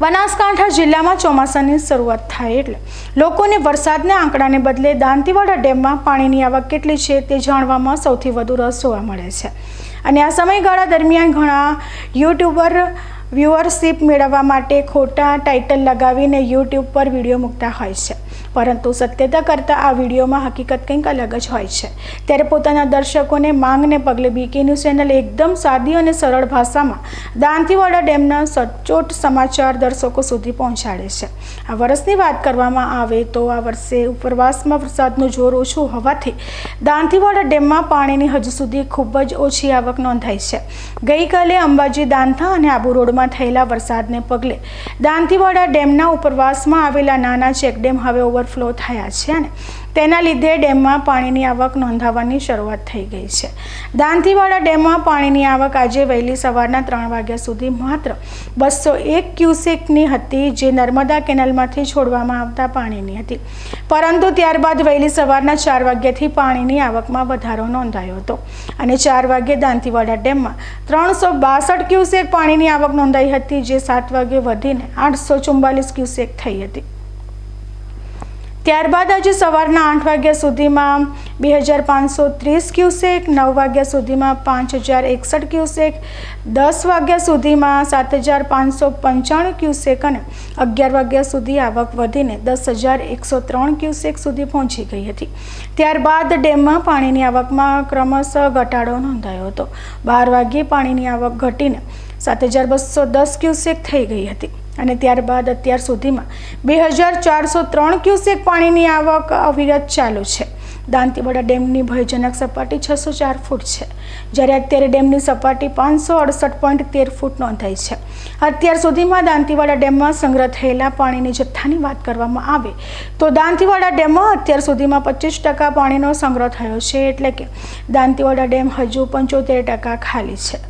બનાસકાંઠા જિલ્લામાં ચોમાસાની શરૂઆત થાય એટલે લોકોને વરસાદના આંકડાને બદલે દાંતીવાડા ડેમમાં પાણીની આવક કેટલી છે તે જાણવામાં સૌથી વધુ રસ જોવા મળે છે. અને આ સમયગાળા દરમિયાન ઘણા યુટ્યુબર વ્યુઅરશીપ મેળવવા માટે ખોટા ટાઇટલ લગાવીને યુટ્યુબ પર વીડિયો મૂકતા હોય છે. પરંતુ સત્યતા કરતાં આ વિડીયોમાં હકીકત કંઈક અલગ જ હોય છે. ત્યારે પોતાના દર્શકોને માંગને પગલે બીકે ન્યૂઝ ચેનલ એકદમ સાદી અને સરળ ભાષામાં દાંતીવાડા ડેમના સચોટ સમાચાર દર્શકો સુધી પહોંચાડે છે. આ વર્ષની વાત કરવામાં આવે તો આ વર્ષે ઉપરવાસમાં વરસાદનું જોર ઓછું હોવાથી દાંતીવાડા ડેમમાં પાણીની હજુ સુધી ખૂબ જ ઓછી આવક નોંધાઈ છે. ગઈકાલે અંબાજી દાંથા અને આબુ રોડમાં થયેલા વરસાદને પગલે દાંતીવાડા ડેમના ઉપરવાસમાં આવેલા નાના ચેકડેમ હવે ઓવરફ્લો થયા છે અને તેના લીધે ડેમમાં પાણીની આવક નોંધાવવાની શરૂઆત થઈ ગઈ છે. દાંતીવાડા ડેમમાં પાણીની આવક આજે વહેલી સવારના ત્રણ વાગ્યા સુધી માત્ર બસો એક ક્યુસેકની હતી, જે નર્મદા કેનાલમાંથી છોડવામાં આવતા પાણીની હતી. પરંતુ ત્યારબાદ વહેલી સવારના ચાર વાગ્યાથી પાણીની આવકમાં વધારો નોંધાયો હતો અને ચાર વાગ્યે દાંતીવાડા ડેમમાં ત્રણસો બાસઠ ક્યુસેક પાણીની આવક નોંધાઈ હતી, જે સાત વાગે વધીને આઠસો ચુમ્બાલીસ ક્યુસેક થઈ હતી. ત્યારબાદ આજે સવારના આઠ વાગ્યા સુધીમાં બે હજાર પાંચસો ત્રીસ ક્યુસેક, નવ વાગ્યા સુધીમાં પાંચ હજાર એકસઠ ક્યુસેક, દસ વાગ્યા સુધીમાં સાત હજાર પાંચસો પંચાણું ક્યુસેક અને અગિયાર વાગ્યા સુધી આવક વધીને દસ હજાર એકસો ત્રણ ક્યુસેક સુધી પહોંચી ગઈ હતી. ત્યારબાદ ડેમમાં પાણીની આવકમાં ક્રમશઃ ઘટાડો નોંધાયો હતો. બાર વાગ્યે પાણીની આવક ઘટીને સાત હજાર બસો દસ ક્યુસેક થઈ ગઈ હતી. અને ત્યારબાદ અત્યાર સુધીમાં બે હજાર ચારસો ત્રણ ક્યુસેક પાણીની આવક અવિરત ચાલુ છે. દાંતીવાડા ડેમની ભયજનક સપાટી છસો ચાર ફૂટ છે. જ્યારે અત્યારે ડેમની સપાટી પાંચસો અડસઠ પોઈન્ટ તેર ફૂટ નોંધાઈ છે. અત્યાર સુધીમાં દાંતીવાડા ડેમમાં સંગ્રહ થયેલા પાણીની જથ્થાની વાત કરવામાં આવે તો દાંતીવાડા ડેમમાં અત્યાર સુધીમાં પચીસ ટકા પાણીનો સંગ્રહ થયો છે એટલે કે દાંતીવાડા ડેમ હજુ પંચોતેર ટકા ખાલી છે.